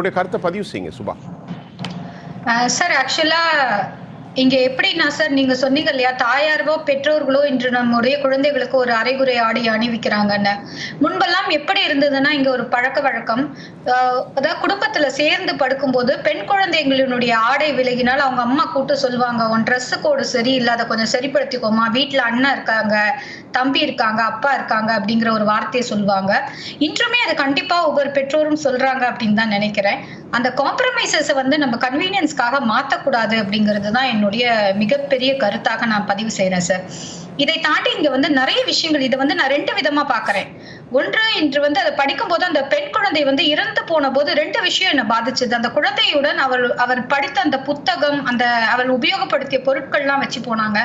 உங்களுடைய கருத்தை பதிவு செய்யுங்க சுபா. சார் ஆக்சுவலாக இங்க எப்படின்னா சார் நீங்க சொன்னீங்க இல்லையா தாயாரோ பெற்றோர்களோ இன்று நம்முடைய குழந்தைகளுக்கு ஒரு அரைகுறை ஆடை அணிவிக்கிறாங்கன்னு முன்பெல்லாம் எப்படி இருந்ததுன்னா இங்க ஒரு பழக்க வழக்கம். அதாவது குடும்பத்துல சேர்ந்து படுக்கும்போது பெண் குழந்தைங்களினுடைய ஆடை விலகினால் அவங்க அம்மா கூட்டு சொல்லுவாங்க உன் ட்ரெஸ் கோடு சரியில்லை அதை கொஞ்சம் சரிப்படுத்திக்கோமா வீட்டுல அண்ணன் இருக்காங்க தம்பி இருக்காங்க அப்பா இருக்காங்க அப்படிங்கிற ஒரு வார்த்தையை சொல்லுவாங்க. இன்றுமே அது கண்டிப்பா ஒவ்வொரு பெற்றோரும் சொல்றாங்க அப்படின்னு தான் நினைக்கிறேன். அந்த காம்ப்ரமைசஸ் வந்து நம்ம கன்வீனியன்ஸ்க்காக மாற்றக்கூடாது அப்படிங்கிறது தான் என்னுடைய மிகப்பெரிய கருத்தாக நான் பதிவு செய்யறேன் சார் இதை தாண்டி இங்க வந்து நிறைய விஷயங்கள் இதை வந்து நான் ரெண்டு விதமா பாக்குறேன் ஒன்று இன்று வந்து அதை படிக்கும்போது அந்த பெண் குழந்தை வந்து இறந்து போன போது ரெண்டு விஷயம் என்ன பாதிச்சது. அந்த குழந்தையுடன் அவள் அவர் படித்த அந்த புத்தகம் அந்த அவள் உபயோகப்படுத்திய பொருட்கள்லாம் வச்சு போனாங்க.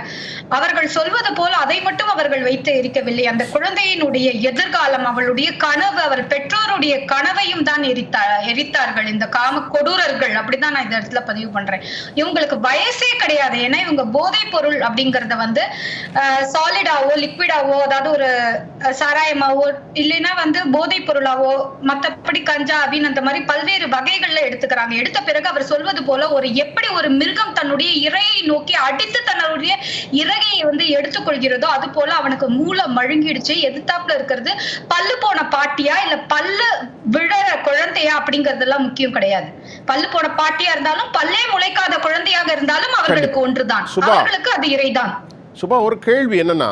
அவர்கள் சொல்வது போல அதை மட்டும் அவர்கள் வைத்து இருக்கவில்லை அந்த குழந்தையினுடைய எதிர்காலம் அவளுடைய கனவு அவர் பெற்றோருடைய கனவையும் தான் எரித்தா எரித்தார்கள். இந்த காம கொடூரர்கள் அப்படிதான் நான் இந்த இடத்துல பதிவு பண்றேன். இவங்களுக்கு வயசே கிடையாது. ஏன்னா இவங்க போதைப் பொருள் அப்படிங்கறத வந்து சாலிடாவோ லிக்விடாவோ அதாவது ஒரு சாராயமாவோ இல்லைன்னா வந்து போதைப் பொருளாவோ மத்தபடி கஞ்சா அப்படின்னு அந்த மாதிரி பல்வேறு வகைகள்ல எடுத்துக்கிறாங்க. எடுத்த பிறகு அவர் சொல்வது போல ஒரு எப்படி ஒரு மிருகம் தன்னுடைய இரையை நோக்கி அடித்து தன்னுடைய இறகையை வந்து எடுத்துக்கொள்கிறதோ அது போல அவனுக்கு மூளை மழுங்கிடுச்சு. எதிர்த்தாப்புல இருக்கிறது பல்லு போன பாட்டியா இல்ல பல்லு விழற குழந்தையா அப்படிங்கறதெல்லாம் முக்கியம் கிடையாது. பல்லு போன பாட்டியா இருந்தாலும் பல்லே முளைக்காத குழந்தையாக இருந்தாலும் அவர்களுக்கு ஒன்றுதான். அவர்களுக்கு அது இறைதான். சுபா ஒரு கேள்வி என்னன்னா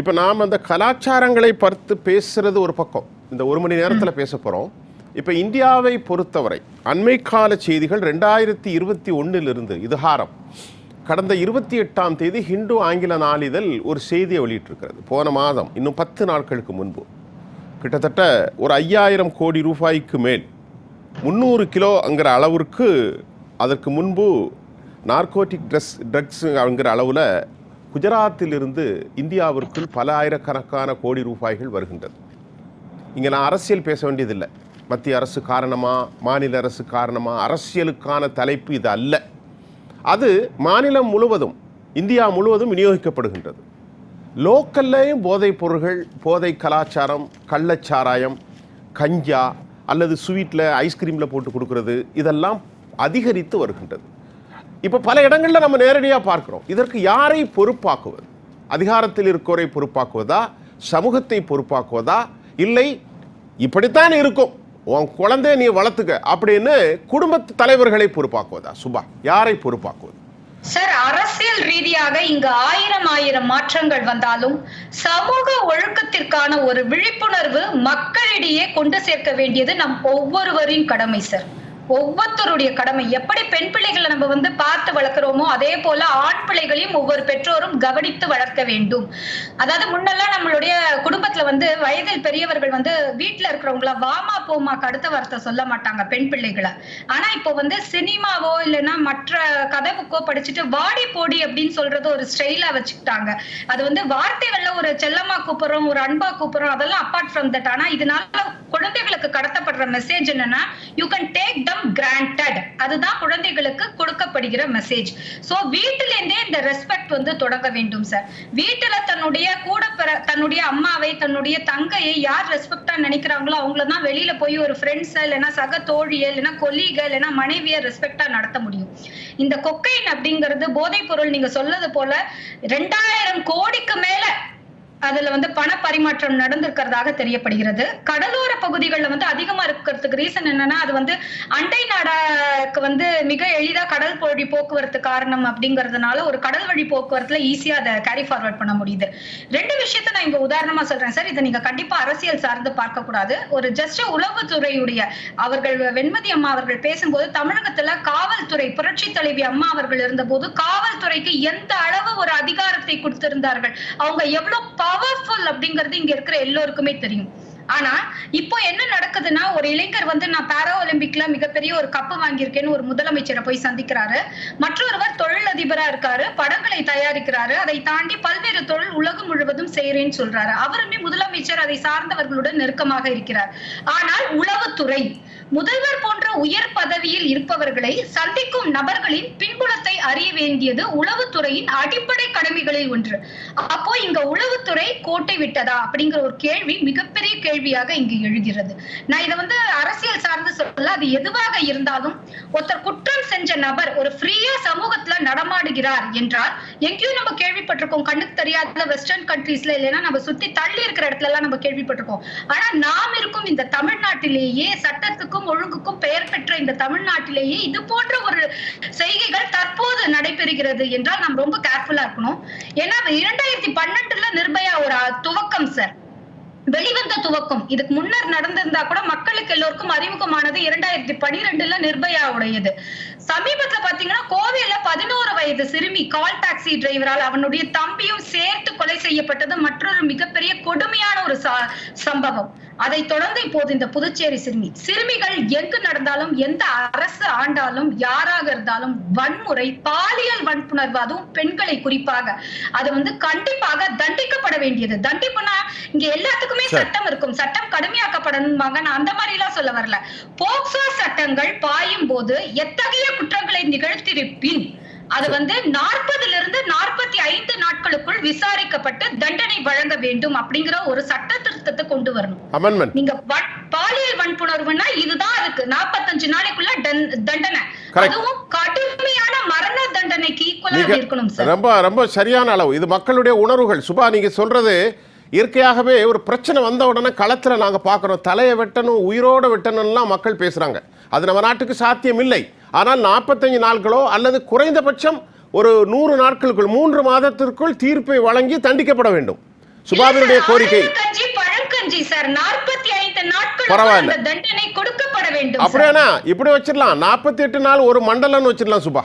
இப்போ நாம் அந்த கலாச்சாரங்களை பார்த்து பேசுறது ஒரு பக்கம். இந்த ஒரு மணி நேரத்தில் பேச போகிறோம் இப்போ இந்தியாவை பொறுத்தவரை அண்மை கால செய்திகள் ரெண்டாயிரத்தி இருபத்தி ஒன்றிலிருந்து இது ஹாரம் கடந்த இருபத்தி எட்டாம் தேதி ஹிந்து ஆங்கில நாளிதழ் ஒரு செய்தியை வெளியிட்டிருக்கிறது. போன மாதம் இன்னும் பத்து நாட்களுக்கு முன்பு. கிட்டத்தட்ட ஒரு ஐயாயிரம் கோடி ரூபாய்க்கு மேல் முந்நூறு கிலோங்கிற அளவிற்கு அதற்கு முன்பு நார்கோட்டிக் ட்ரெஸ் ட்ரக்ஸுங்கிற அளவில் குஜராத்திலிருந்து இந்தியாவிற்குள் பல ஆயிரக்கணக்கான கோடி ரூபாய்கள் வருகின்றது. இங்கே நான் அரசியல் பேச வேண்டியதில்லை. மத்திய அரசு காரணமா மாநில அரசு காரணமா அரசியலுக்கான தலைப்பு இது அல்ல. அது மாநிலம் முழுவதும் இந்தியா முழுவதும் விநியோகிக்கப்படுகின்றது. லோக்கல்லையும் போதைப் பொருள்கள் போதை கலாச்சாரம் கள்ளச்சாராயம் கஞ்சா அல்லது ஸ்வீட்டில் ஐஸ்கிரீமில் போட்டு கொடுக்கறது இதெல்லாம் அதிகரித்து வருகின்றது. இப்போ பல இடங்களில் நம்ம நேரடியாக பார்க்குறோம். இதற்கு யாரை பொறுப்பாக்குவது? அதிகாரத்தில் இருக்கோரை பொறுப்பாக்குவதா? சமூகத்தை பொறுப்பாக்குவதா? இல்லை இப்படித்தான் இருக்கும். உன் குழந்தைய நீ வளர்த்துக்க அப்படின்னு குடும்பத்து தலைவர்களை பொறுப்பாக்குவதா? சுபா யாரை பொறுப்பாக்குவது? சார் அரசியல் ரீதியாக இங்கு ஆயிரம் ஆயிரம் மாற்றங்கள் வந்தாலும் சமூக ஒழுக்கத்திற்கான ஒரு விழிப்புணர்வு மக்களிடையே கொண்டு சேர்க்க வேண்டியது நம் ஒவ்வொருவரின் கடமை சார். ஒவ்வொருத்தருடைய கடமை. எப்படி பெண் பிள்ளைகளை நம்ம வந்து பார்த்து வளர்க்குறோமோ அதே போல ஆண் பிள்ளைகளையும் ஒவ்வொரு பெற்றோரும் கவனித்து வளர்க்க வேண்டும். அதாவது முன்னெல்லாம் நம்மளுடைய குடும்பத்துல வந்து வயதில் பெரியவர்கள் வந்து வீட்டுல இருக்கிறவங்கள வாமா போமாக்கு அடுத்த வார்த்தை சொல்ல மாட்டாங்க பெண் பிள்ளைகளை. ஆனா இப்போ வந்து சினிமாவோ இல்லைன்னா மற்ற கதவுக்கோ படிச்சுட்டு வாடி போடி அப்படின்னு சொல்றது ஒரு ஸ்டைலா வச்சுக்கிட்டாங்க. அது வந்து வார்த்தைகள்ல ஒரு செல்லமா கூப்பிடுறோம் ஒரு அன்பா கூப்பிடுறோம் அதெல்லாம் அப்பார்ட் ஃப்ரம் தட் ஆனா இதனால குழந்தைகளுக்கு கடத்தப்படுற மெசேஜ் என்னன்னா you can take them granted அதுதான் குழந்தைகளுக்கு கொடுக்கப்படுகிற மெசேஜ் சோ வீட்டிலேருந்தே இந்த ரெஸ்பெக்ட் வந்து தொடங்க வேண்டும் சார் வீட்டுல தன்னுடைய கூட பிற தன்னுடைய அம்மாவை தன்னுடைய தங்கையை யார் ரெஸ்பெக்டா நினைக்கிறாங்களோ அவங்கள தான் வெளியில போய் ஒரு ஃப்ரெண்ட்ஸ் இல்லைன்னா சக தோழிய இல்லைன்னா கொல்லிகள் இல்லைன்னா மனைவிய ரெஸ்பெக்டா நடத்த முடியும். இந்த கொக்கைன் அப்படிங்கிறது போதைப் பொருள் நீங்க சொல்லது போல ரெண்டாயிரம் கோடிக்கு மேல அதுல வந்து பண பரிமாற்றம் நடந்திருக்கிறதாக தெரியப்படுகிறது. கடலோர பகுதிகளில் வந்து அதிகமா இருக்கிறதுக்கு ரீசன் என்னன்னா அது வந்து அண்டை நாடாக்கு வந்து மிக எளிதா கடல் வழி போக்குவரத்து காரணம் அப்படிங்கறதுனால ஒரு கடல் வழி போக்குவரத்துல ஈஸியா அதை கேரி ஃபார்வர்ட் பண்ண முடியுது. ரெண்டு விஷயத்த நான் இங்க உதாரணமா சொல்றேன் சார். இதை நீங்க கண்டிப்பா அரசியல் சார்ந்து பார்க்க கூடாது ஒரு ஜஸ்ட் உளவுத்துறையுடைய அவர்கள் வெண்மதி அம்மா அவர்கள் பேசும்போது தமிழகத்துல காவல்துறை புரட்சி தலைவி அம்மா அவர்கள் இருந்தபோது காவல்துறைக்கு எந்த அளவு ஒரு அதிகாரத்தை கொடுத்திருந்தார்கள்? அவங்க எவ்வளவு பவர்ஃபுல் அப்படிங்கிறது இங்க இருக்கிற எல்லோருக்குமே தெரியும். ஆனா இப்போ என்ன நடக்குதுன்னா ஒரு இளைஞர் வந்து நான் பாரா ஒலிம்பிக்ல மிகப்பெரிய ஒரு கப்பு வாங்கியிருக்கேன்னு ஒரு முதலமைச்சரை போய் சந்திக்கிறாரு. மற்றொருவர் தொழிலதிபரா இருக்காரு படங்களை தயாரிக்கிறாரு அதை தாண்டி பல்வேறு தொழில் உலகம் முழுவதும் செய்யறேன்னு சொல்றாரு. அவருமே முதலமைச்சர் அதை சார்ந்தவர்களுடன் நெருக்கமாக இருக்கிறார். ஆனால் உளவுத்துறை முதல்வர் போன்ற உயர் பதவியில் இருப்பவர்களை சந்திக்கும் நபர்களின் பின்புலத்தை அறிய வேண்டியது உளவுத்துறையின் அடிப்படை கடமைகளில் ஒன்று. அப்போ இங்க உளவுத்துறை கோட்டை விட்டதா அப்படிங்கிற ஒரு கேள்வி மிகப்பெரிய கேள்வியாக இங்கு எழுகிறது. நான் இதை வந்து அரசியல் சார்ந்து சொல்ல அது எதுவாக இருந்தாலும் ஒருத்தர் குற்றம் செஞ்ச நபர் ஒரு ஃப்ரீயா சமூகத்துல நடமாடுகிறார் என்றால் எங்கேயும் நம்ம கேள்விப்பட்டிருக்கோம் கண்ணுக்கு தெரியாத வெஸ்டர்ன் கண்ட்ரீஸ்ல இல்லைன்னா நம்ம சுத்தி தள்ளி இருக்கிற இடத்துல எல்லாம் நம்ம கேள்விப்பட்டிருக்கோம். ஆனா நாம் இருக்கும் இந்த தமிழ்நாட்டிலேயே சட்டத்துக்கும் ஒழுங்குக்கும் பெயர் பெற்ற இந்த தமிழ்நாட்டிலேயே இது போன்ற ஒரு செய்கைகள் தற்போது நடைபெறுகிறது என்றால் நாம் ரொம்ப கேர்ஃபுல்லா இருக்கணும். ஏன்னா இரண்டாயிரத்தி பன்னெண்டுல நிர்பயா ஒரு துவக்கம் சார் வெளிவந்த துவக்கம். இதுக்கு முன்னர் நடந்திருந்தா கூட மக்களுக்கு எல்லோருக்கும் அறிமுகமானது இரண்டாயிரத்தி பனிரெண்டுல நிர்பயாவுடையது. சமீபத்துல பாத்தீங்கன்னா கோவையில பதினோரு வயது சிறுமி கால் டாக்ஸி டிரைவரால் அவனுடைய தம்பியும் சேர்த்து கொலை செய்யப்பட்டது மற்றொரு மிகப்பெரிய கொடுமையான ஒரு ச- சம்பவம். அதை தொடர்ந்து இப்போது இந்த புதுச்சேரி சிறுமி. சிறுமிகள் எங்கு நடந்தாலும் எந்த அரசு ஆண்டாலும் யாராக இருந்தாலும் வன்முறை பாலியல் வன்புணர்வு அதுவும் பெண்களை குறிப்பாக. அது வந்து கண்டிப்பாக தண்டிக்கப்பட வேண்டியது. தண்டிப்புனா இங்க எல்லாத்துக்கும் சரி. சட்டம் இருக்கும். சட்டம் கடுமையாக்கப்படணும்பாங்க நான் அந்த மாதிரி எல்லாம் சொல்ல வரல. போக்சோ சட்டங்கள் பாயும் போது எத்தகைய குற்றங்களை நிகழ்த்திருப்பின் அது வந்து நாற்பதுல இருந்து நாற்பத்தி ஐந்து நாட்களுக்குள் விசாரிக்கப்பட்டு தண்டனை வழங்க வேண்டும் அப்படிங்கிற ஒரு சட்ட திருத்தத்தை கொண்டு வரணும். நீங்க பாலியல் வன்புணர்வுனா இதுதான் அதுக்கு. நாற்பத்தஞ்சு நாளைக்குள்ள தண்- தண்டனை. அதுவும் கடுமையான மரண தண்டனைக்கு ஈக்குவலா இருக்கணும் ரொம்ப ரொம்ப சரியான அளவு. இது மக்களுடைய உணர்வுகள். சுபா நீங்க சொல்றது இயற்கையாகவே ஒரு பிரச்சனை வந்த உடனே களத்துல நாங்க பார்க்குறோம் தலையை வெட்டணும் உயிரோட வெட்டணும்லாம் மக்கள் பேசுறாங்க. அது நம்ம நாட்டுக்கு சாத்தியம் இல்லை. ஆனால் நாற்பத்தஞ்சு நாட்களோ அல்லது குறைந்தபட்சம் ஒரு நூறு நாட்களுக்குள் மூன்று மாதத்திற்குள் தீர்ப்பை வழங்கி தண்டிக்கப்பட வேண்டும். சுபாவினுடைய கோரிக்கை. பரவாயில்ல. அந்த தண்டனை கொடுக்கப்பட வேண்டும் சார். அப்படியானா இப்படி வச்சிடலாம். நாற்பத்தி எட்டு நாள் ஒரு மண்டலம்னு வச்சிடலாம் சுபா.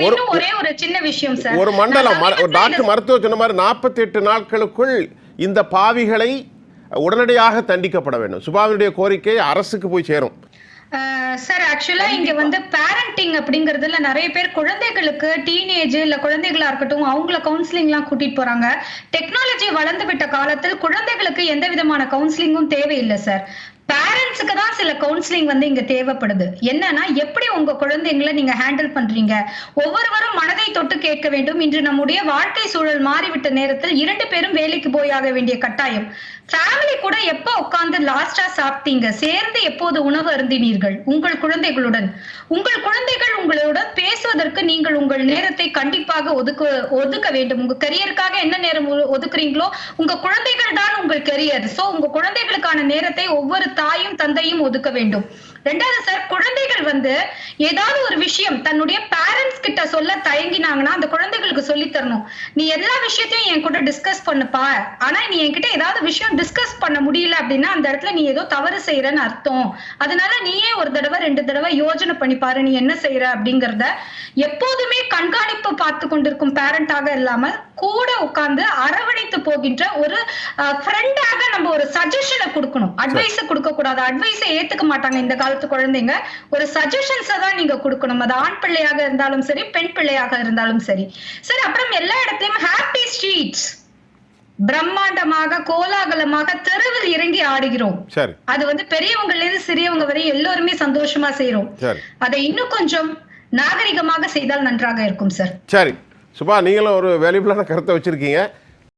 ஒரு- மண்டலம் டாக்டர் மருத்துவர் சொன்ன மாதிரி நாற்பத்தி எட்டு நாட்களுக்குள் இந்த பாவிகளை உடனடியாக தண்டிக்கப்பட வேண்டும். சுபாவினுடைய கோரிக்கை அரசுக்கு போய் சேரும். சார் ஆக்சுவலா இங்க வந்து பேரண்டிங் அப்படிங்கறதுல நிறைய பேர் குழந்தைகளுக்கு டீனேஜ் இல்ல குழந்தைகளா இருக்கட்டும் அவங்கள கவுன்சிலிங் எல்லாம் கூட்டிட்டு போறாங்க. டெக்னாலஜி வளர்ந்து விட்ட காலத்தில் குழந்தைகளுக்கு எந்த விதமான கவுன்சிலிங்கும் தேவையில்லை சார் பேரண்ட்ஸுக்கு தான் சில கவுன்சிலிங் வந்து இங்க தேவைப்படுது. என்னன்னா எப்படி உங்க குழந்தைங்களை நீங்க ஹேண்டில் பண்றீங்க? ஒவ்வொருவரும் மனதை தொட்டு கேட்க வேண்டும். இன்று நம்முடைய வாழ்க்கை சூழல் மாறிவிட்ட நேரத்தில் இரண்டு பேரும் வேலைக்கு போயாக வேண்டிய கட்டாயம். ஃபேமிலி கூட எப்ப உட்கார்ந்து லாஸ்டா சாப்பிட்டீங்க? சேர்ந்து எப்போது உணவு அருந்தினீர்கள்? உங்கள் குழந்தைகளுடன். உங்கள் குழந்தைகள் உங்களுடன் பேசுவதற்கு நீங்கள் உங்கள் நேரத்தை கண்டிப்பாக ஒதுக்க ஒதுக்க வேண்டும். உங்க கரியருக்காக என்ன நேரம் ஒதுக்குறீங்களோ உங்க குழந்தைகள் தான் உங்கள் கரியர் சோ உங்க குழந்தைகளுக்கான நேரத்தை ஒவ்வொரு தாயும் தந்தையும் ஒதுக்க வேண்டும். ரெண்டாவது சார் குழந்தைகள் வந்து ஏதாவது ஒரு விஷயம் தன்னுடைய பேரண்ட்ஸ் கிட்ட சொல்ல தயங்கினாங்கன்னா அந்த குழந்தை சொல்லி தரணும் நீ எல்லா விஷயத்தையும் என் கூட டிஸ்கஸ் பண்ணுப்பா. ஆனா நீ என்கிட்ட ஏதாவது விஷயம் டிஸ்கஸ் பண்ண முடியல அப்படின்னா அந்த இடத்துல நீ ஏதோ தவறு செய்யறன்னு அர்த்தம். அதனால நீயே ஒரு தடவை ரெண்டு தடவை யோசனை பண்ணி பாரு நீ என்ன செய்யற அப்படிங்கறத எப்போதுமே கண்காணிப்பு பார்த்து கொண்டிருக்கும் பேரண்டாக இல்லாம கூட உட்கார்ந்து அரவணைத்து போகின்ற ஒரு ஃப்ரெண்டாக நம்ம ஒரு சஜஷனை கொடுக்கணும். அட்வைஸ கொடுக்க கூடாது. அட்வைஸை ஏத்துக்க மாட்டாங்க இந்த காலத்து குழந்தைங்க. ஒரு சஜஷன்ஸை தான் நீங்க கொடுக்கணும். அது ஆண் பிள்ளையாக இருந்தாலும் சரி பெண் பிள்ளையாக இருந்தாலும் சரி. சரி அப்புறம் எல்லா இடத்துலயும் ஹாப்பி ஸ்ட்ரீட்ஸ் பிரம்மாண்டமாக கோலாகலமாக தெருவில் இறங்கி ஆடுகிறோம். சரி. அது வந்து பெரியவங்கல இருந்து சிறியவங்க வரை எல்லோருமே சந்தோஷமா செய்றோம் சரி. அதை இன்னும் கொஞ்சம் நாகரிகமாக செய்தால் நன்றாக இருக்கும் சார் சரி. சுபா நீங்களும் ஒரு வேல்யூபிளான கருத்தை வச்சிருக்கீங்க.